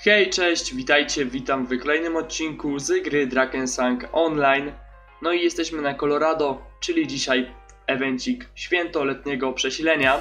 Hej, cześć, witajcie, witam w kolejnym odcinku z gry Drakensang Online. No i jesteśmy na Colorado, czyli dzisiaj evencik święto letniego przesilenia.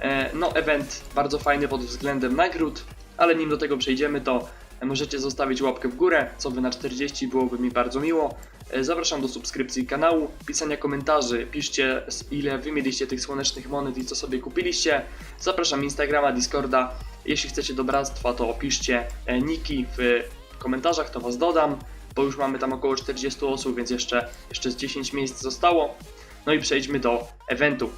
E, no, event bardzo fajny pod względem nagród, ale nim do tego przejdziemy, to możecie zostawić łapkę w górę, co wy na 40 byłoby mi bardzo miło. E, Zapraszam do subskrypcji kanału, pisania komentarzy, piszcie ile wy mieliście tych słonecznych monet i co sobie kupiliście. Zapraszam Instagrama, Discorda. Jeśli chcecie do bractwa, to piszcie e, niki w komentarzach, to was dodam, bo już mamy tam około 40 osób, więc jeszcze, jeszcze z 10 miejsc zostało. No i przejdźmy do eventu.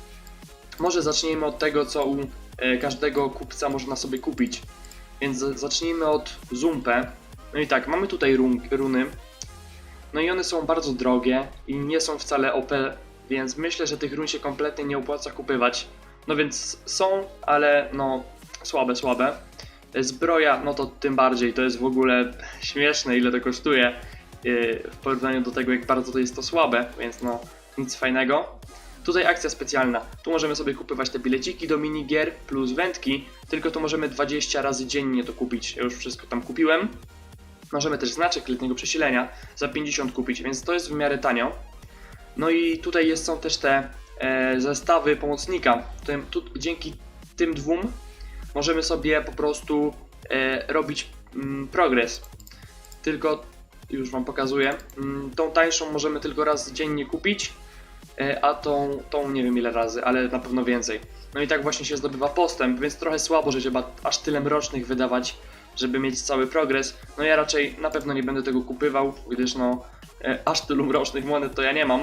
Może zacznijmy od tego, co u e, każdego kupca można sobie kupić. Więc za- zacznijmy od Zumpę. No i tak, mamy tutaj run, runy. No i one są bardzo drogie i nie są wcale OP, więc myślę, że tych run się kompletnie nie opłaca kupywać. No więc są, ale no słabe, słabe. Zbroja, no to tym bardziej, to jest w ogóle śmieszne ile to kosztuje yy, w porównaniu do tego jak bardzo to jest to słabe, więc no nic fajnego. Tutaj akcja specjalna, tu możemy sobie kupywać te bileciki do minigier plus wędki, tylko tu możemy 20 razy dziennie to kupić, ja już wszystko tam kupiłem. Możemy też znaczek letniego przesilenia za 50 kupić, więc to jest w miarę tanio. No i tutaj jest, są też te e, zestawy pomocnika. Tym, tu, dzięki tym dwóm możemy sobie po prostu e, robić mm, progres. Tylko już Wam pokazuję. Mm, tą tańszą możemy tylko raz dziennie kupić, e, a tą, tą nie wiem ile razy, ale na pewno więcej. No i tak właśnie się zdobywa postęp, więc trochę słabo, że trzeba aż tyle mrocznych wydawać, żeby mieć cały progres. No ja raczej na pewno nie będę tego kupywał, gdyż no e, aż tylu mrocznych monet to ja nie mam.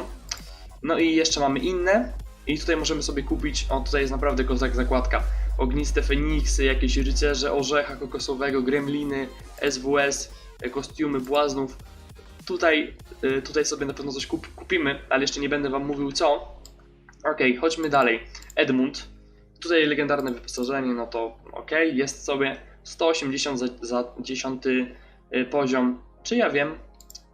No i jeszcze mamy inne. I tutaj możemy sobie kupić, o tutaj jest naprawdę kozak zakładka. Ogniste Feniksy, jakieś rycerze orzecha kokosowego, gremliny, SWS, e, kostiumy błaznów. Tutaj, e, tutaj sobie na pewno coś kup, kupimy, ale jeszcze nie będę wam mówił co. Okej, chodźmy dalej. Edmund. Tutaj legendarne wyposażenie, no to okej, jest sobie 180 za, za 10 y, poziom. Czy ja wiem?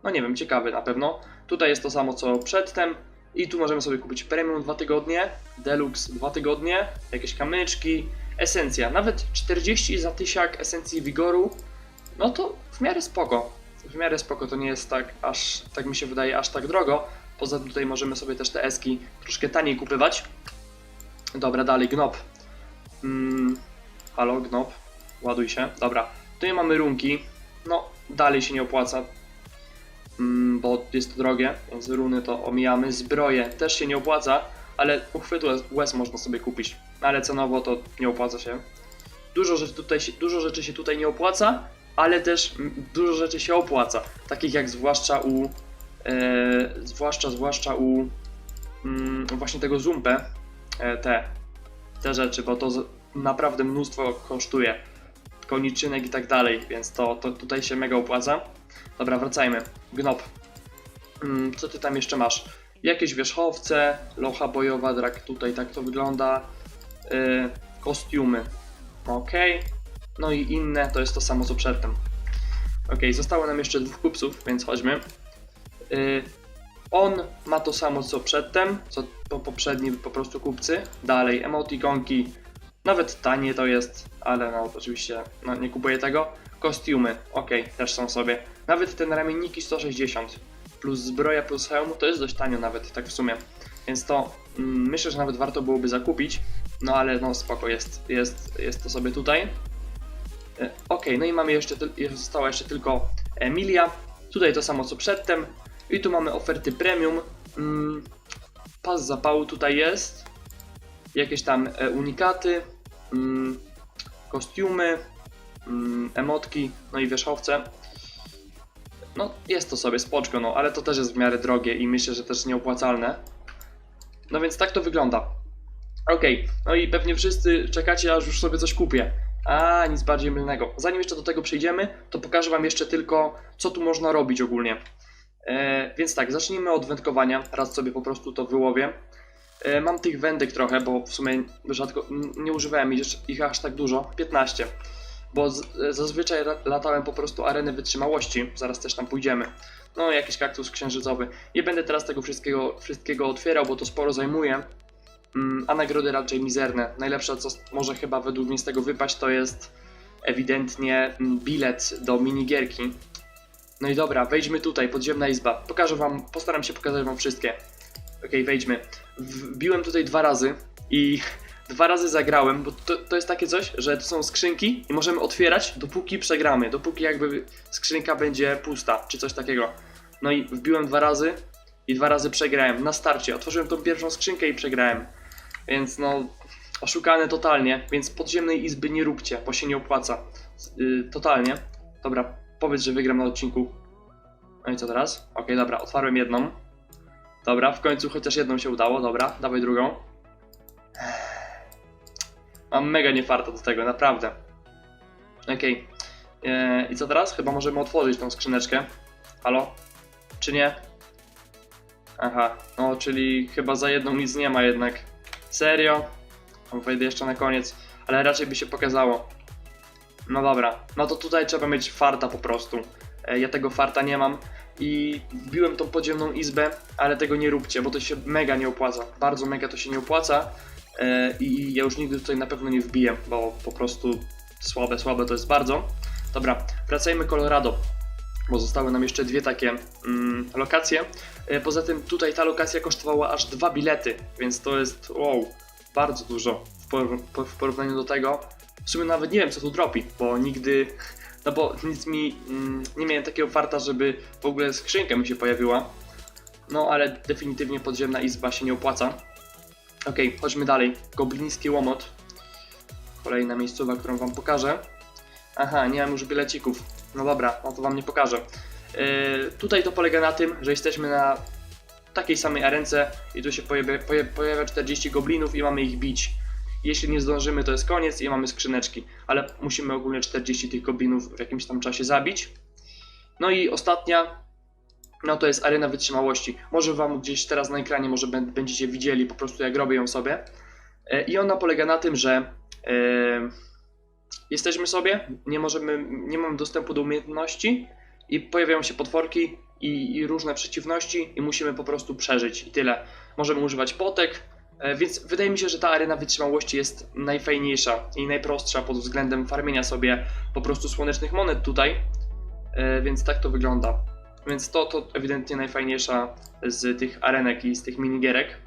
No nie wiem, ciekawy na pewno. Tutaj jest to samo co przedtem. I tu możemy sobie kupić premium 2 tygodnie, deluxe 2 tygodnie, jakieś kamyczki, esencja. Nawet 40 za tysiak esencji wigoru, no to w miarę spoko. W miarę spoko to nie jest tak aż, tak mi się wydaje, aż tak drogo. Poza tym tutaj możemy sobie też te eski troszkę taniej kupywać. Dobra, dalej, gnop. Mm, halo, gnop. Ładuj się. Dobra. Tutaj mamy runki. No, dalej się nie opłaca. Mm, bo jest to drogie, więc runy to omijamy. Zbroje też się nie opłaca, ale uchwyt łez, można sobie kupić. Ale cenowo to nie opłaca się. Dużo rzeczy tutaj dużo rzeczy się tutaj nie opłaca, ale też dużo rzeczy się opłaca. Takich jak zwłaszcza u. E, zwłaszcza, zwłaszcza u. Mm, właśnie tego Zumpę. E, te, te rzeczy, bo to z, naprawdę mnóstwo kosztuje. Koniczynek i tak dalej, więc to, to tutaj się mega opłaca. Dobra, wracajmy. Gnop. Mm, co ty tam jeszcze masz? Jakieś wierzchowce, locha bojowa, drak tutaj tak to wygląda. Yy, kostiumy. Ok. No i inne to jest to samo co przedtem. Ok, zostało nam jeszcze dwóch kupców, więc chodźmy. Yy, on ma to samo co przedtem, co po poprzedni po prostu kupcy. Dalej, emotikonki. Nawet tanie to jest, ale no oczywiście no, nie kupuję tego. Kostiumy, ok, też są sobie. Nawet ten ramienniki 160 plus zbroja plus hełm to jest dość tanio nawet, tak w sumie. Więc to mm, myślę, że nawet warto byłoby zakupić. No ale no spoko, jest, jest, jest to sobie tutaj. E, Ok, no i mamy jeszcze, została jeszcze tylko Emilia. Tutaj to samo co przedtem. I tu mamy oferty premium. Mm, pas zapału tutaj jest. Jakieś tam e, unikaty. Mm, kostiumy. Mm, emotki, no i wierzchowce. No, jest to sobie spoczko, no, ale to też jest w miarę drogie i myślę, że też nieopłacalne. No więc tak to wygląda. Okej, no i pewnie wszyscy czekacie, aż już sobie coś kupię. A, nic bardziej mylnego. Zanim jeszcze do tego przejdziemy, to pokażę Wam jeszcze tylko, co tu można robić ogólnie. E, więc tak, zacznijmy od wędkowania. Raz sobie po prostu to wyłowię. E, mam tych wędek trochę, bo w sumie rzadko nie używałem ich, ich aż tak dużo. 15 bo z, zazwyczaj ra- latałem po prostu areny wytrzymałości, zaraz też tam pójdziemy. No, jakiś kaktus księżycowy. Nie będę teraz tego wszystkiego, wszystkiego otwierał, bo to sporo zajmuje, mm, a nagrody raczej mizerne. Najlepsze, co może chyba według mnie z tego wypaść, to jest ewidentnie mm, bilet do minigierki. No i dobra, wejdźmy tutaj, podziemna izba. Pokażę wam, postaram się pokazać wam wszystkie. Okej, wejdźmy. Wbiłem tutaj dwa razy i dwa razy zagrałem, bo to, to jest takie coś, że to są skrzynki i możemy otwierać dopóki przegramy, dopóki jakby skrzynka będzie pusta, czy coś takiego. No i wbiłem dwa razy i dwa razy przegrałem na starcie. Otworzyłem tą pierwszą skrzynkę i przegrałem. Więc no, oszukane totalnie, więc podziemnej izby nie róbcie, bo się nie opłaca. Yy, totalnie. Dobra, powiedz, że wygram na odcinku. No i co teraz? Okej, dobra, otwarłem jedną. Dobra, w końcu chociaż jedną się udało, dobra, dawaj drugą. Mam mega niefarto do tego, naprawdę. Okej. Eee, I co teraz? Chyba możemy otworzyć tą skrzyneczkę. Halo? Czy nie? Aha, no czyli chyba za jedną nic nie ma jednak. Serio? Wejdę jeszcze na koniec, ale raczej by się pokazało. No dobra, no to tutaj trzeba mieć farta po prostu. E, Ja tego farta nie mam i wbiłem tą podziemną izbę, ale tego nie róbcie, bo to się mega nie opłaca. Bardzo mega to się nie opłaca e, i ja już nigdy tutaj na pewno nie wbiję, bo po prostu słabe, słabe to jest bardzo. Dobra, wracajmy Colorado, bo zostały nam jeszcze dwie takie mm, lokacje. E, Poza tym tutaj ta lokacja kosztowała aż dwa bilety, więc to jest wow, bardzo dużo w, por- po- w porównaniu do tego. W sumie nawet nie wiem co tu dropi, bo nigdy, no bo nic mi, mm, nie miałem takiego farta, żeby w ogóle skrzynka mi się pojawiła. No ale definitywnie podziemna izba się nie opłaca. Okej, chodźmy dalej. Gobliński łomot. Kolejna miejscowa, którą wam pokażę. Aha, nie mam już bilecików. No dobra, no to wam nie pokażę. Yy, tutaj to polega na tym, że jesteśmy na takiej samej arence i tu się pojawia, poja- pojawia 40 goblinów i mamy ich bić. Jeśli nie zdążymy, to jest koniec i mamy skrzyneczki, ale musimy ogólnie 40 tych goblinów w jakimś tam czasie zabić. No i ostatnia, no to jest arena wytrzymałości. Może wam gdzieś teraz na ekranie, może bę- będziecie widzieli po prostu jak robię ją sobie. E, I ona polega na tym, że e, jesteśmy sobie, nie możemy, nie mamy dostępu do umiejętności i pojawiają się potworki i, i różne przeciwności i musimy po prostu przeżyć i tyle. Możemy używać potek, więc wydaje mi się, że ta arena wytrzymałości jest najfajniejsza i najprostsza pod względem farmienia sobie po prostu słonecznych monet tutaj, e, więc tak to wygląda. Więc to, to ewidentnie najfajniejsza z tych arenek i z tych minigierek.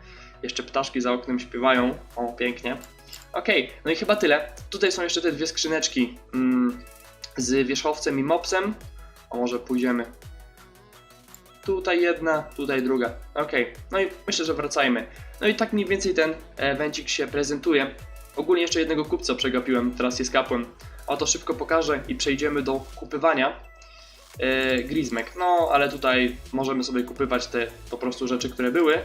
Jeszcze ptaszki za oknem śpiewają, o pięknie. Okej, no i chyba tyle. Tutaj są jeszcze te dwie skrzyneczki mm, z wierzchowcem i mopsem. O, może pójdziemy. Tutaj jedna, tutaj druga. Okej, no i myślę, że wracajmy. No i tak mniej więcej ten evencik się prezentuje. Ogólnie jeszcze jednego kupca przegapiłem, teraz jest kapłem. O to szybko pokażę i przejdziemy do kupywania. E, Grizmek, no ale tutaj możemy sobie kupywać te po prostu rzeczy, które były.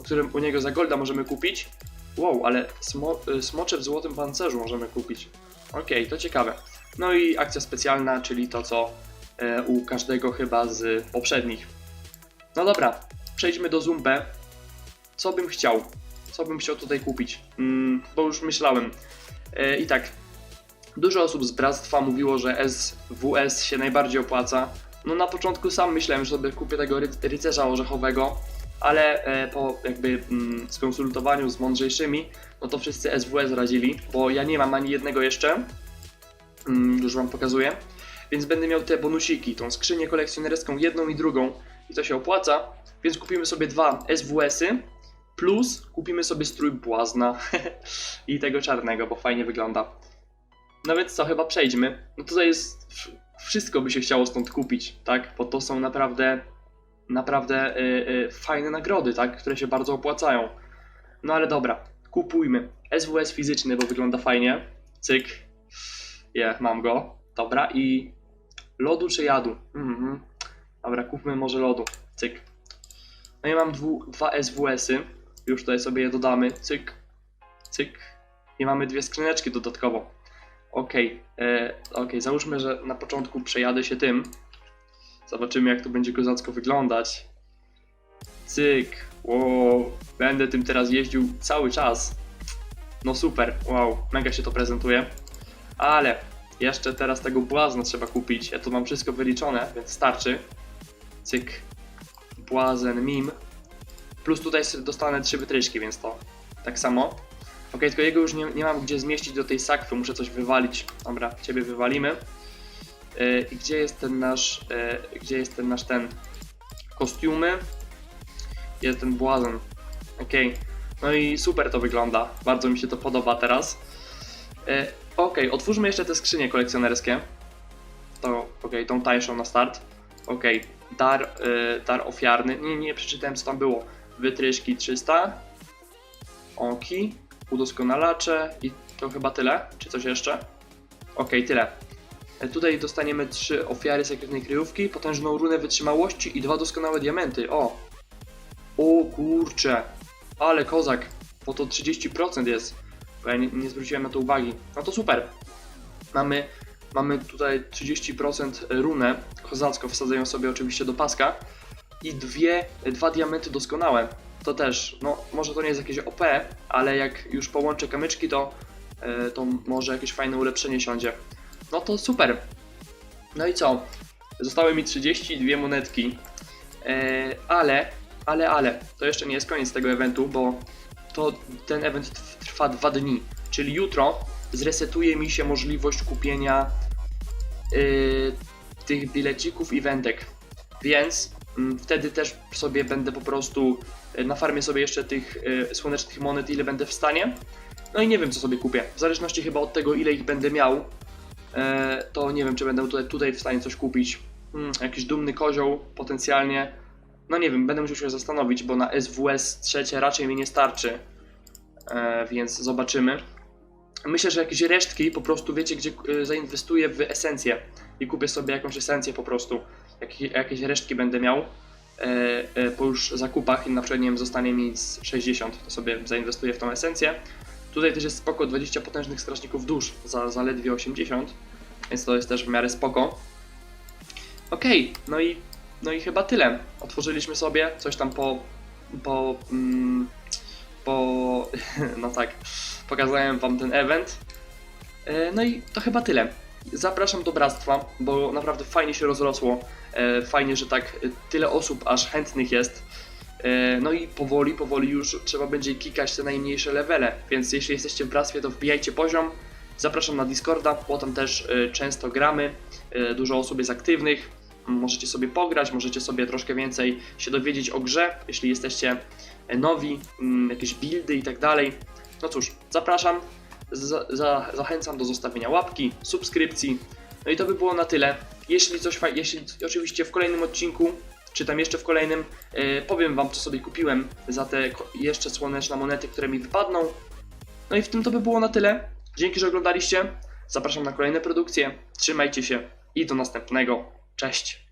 O którym u niego za golda możemy kupić. Wow, ale smo, y, smocze w złotym pancerzu możemy kupić. Okej, to ciekawe. No i akcja specjalna, czyli to co e, u każdego chyba z poprzednich. No dobra, przejdźmy do Zumbę. Co bym chciał? Co bym chciał tutaj kupić? Mm, bo już myślałem. E, I tak, dużo osób z bractwa mówiło, że SWS się najbardziej opłaca. No na początku sam myślałem, że sobie kupię tego ry- rycerza orzechowego, ale e, po jakby mm, skonsultowaniu z mądrzejszymi, no to wszyscy SWS radzili, bo ja nie mam ani jednego jeszcze, mm, już wam pokazuję, więc będę miał te bonusiki, tą skrzynię kolekcjonerską, jedną i drugą i to się opłaca, więc kupimy sobie dwa SWS-y, plus kupimy sobie strój błazna i tego czarnego, bo fajnie wygląda. No więc co, chyba przejdźmy. No tutaj jest, wszystko by się chciało stąd kupić, tak, bo to są naprawdę naprawdę y, y, fajne nagrody, tak? które się bardzo opłacają. No ale dobra, kupujmy. SWS fizyczny, bo wygląda fajnie. Cyk. Je, mam go. Dobra, i lodu czy jadu? Mhm. Dobra, kupmy może lodu. Cyk. No i mam dwu, dwa SWS-y. Już tutaj sobie je dodamy. Cyk. Cyk. I mamy dwie skrzyneczki dodatkowo. Okej, e, okej, załóżmy, że na początku przejadę się tym. Zobaczymy, jak to będzie kozacko wyglądać. Cyk. Wow. Będę tym teraz jeździł cały czas. No super. Wow. Mega się to prezentuje. Ale jeszcze teraz tego błazna trzeba kupić. Ja tu mam wszystko wyliczone, więc starczy. Cyk. Błazen mim. Plus tutaj dostanę trzy wytryszki, więc to tak samo. Okej, tylko jego już nie, nie mam gdzie zmieścić do tej sakwy, muszę coś wywalić. Dobra, ciebie wywalimy. I gdzie jest ten nasz, e, gdzie jest ten nasz ten kostiumy? Jest ten błazon. Okej, no i super to wygląda, bardzo mi się to podoba teraz. E, Okej, otwórzmy jeszcze te skrzynie kolekcjonerskie. To, okej, tą tańszą na start. Okej, dar, dar ofiarny. Nie, nie przeczytałem co tam było. Wytryszki 300. Oki, udoskonalacze i to chyba tyle, czy coś jeszcze? Okej, tyle. E, Tutaj dostaniemy trzy ofiary sekretnej kryjówki, potężną runę wytrzymałości i dwa doskonałe diamenty. O! O kurcze! Ale kozak! Bo to 30% jest. Bo ja nie, nie zwróciłem na to uwagi. No to super. Mamy, mamy tutaj 30% runę. Kozacko wsadzają sobie oczywiście do paska. I dwie, dwa diamenty doskonałe to też, no może to nie jest jakieś OP, ale jak już połączę kamyczki, to, e, to może jakieś fajne ulepszenie siądzie. No to super. No i co? Zostały mi 32 monetki, e, ale, ale, ale, to jeszcze nie jest koniec tego eventu, bo to ten event trwa dwa dni, czyli jutro zresetuje mi się możliwość kupienia e, tych bilecików i wędek, więc wtedy też sobie będę po prostu e, na farmie sobie jeszcze tych e, słonecznych monet, ile będę w stanie. No i nie wiem, co sobie kupię. W zależności chyba od tego, ile ich będę miał, e, to nie wiem, czy będę tutaj, tutaj w stanie coś kupić. Hmm, jakiś dumny kozioł potencjalnie. No nie wiem, będę musiał się zastanowić, bo na SWS trzecie raczej mi nie starczy. Więc zobaczymy. Myślę, że jakieś resztki po prostu wiecie, gdzie zainwestuję w esencję i kupię sobie jakąś esencję po prostu. Jakie, jakieś resztki będę miał e, e, po już zakupach na przykład nie wiem, zostanie mi z 60, to sobie zainwestuję w tą esencję. Tutaj też jest spoko 20 potężnych strażników dusz za zaledwie 80, więc to jest też w miarę spoko. Okej, no i no i chyba tyle. Otworzyliśmy sobie coś tam po po mm, po no tak, pokazałem wam ten event. E, No i to chyba tyle. Zapraszam do bractwa, bo naprawdę fajnie się rozrosło. E, Fajnie, że tak tyle osób aż chętnych jest. E, No i powoli, powoli już trzeba będzie kikać te najmniejsze levele, więc jeśli jesteście w bractwie, to wbijajcie poziom. Zapraszam na Discorda, bo tam też e, często gramy. Dużo osób jest aktywnych. Możecie sobie pograć, możecie sobie troszkę więcej się dowiedzieć o grze, jeśli jesteście nowi, mm, jakieś buildy i tak dalej. No cóż, zapraszam, za, za, zachęcam do zostawienia łapki, subskrypcji. No i to by było na tyle. Jeśli coś jeśli oczywiście w kolejnym odcinku, czy tam jeszcze w kolejnym, e, powiem wam co sobie kupiłem za te jeszcze słoneczne monety, które mi wypadną. No i w tym to by było na tyle. Dzięki, że oglądaliście. Zapraszam na kolejne produkcje. Trzymajcie się i do następnego. Cześć.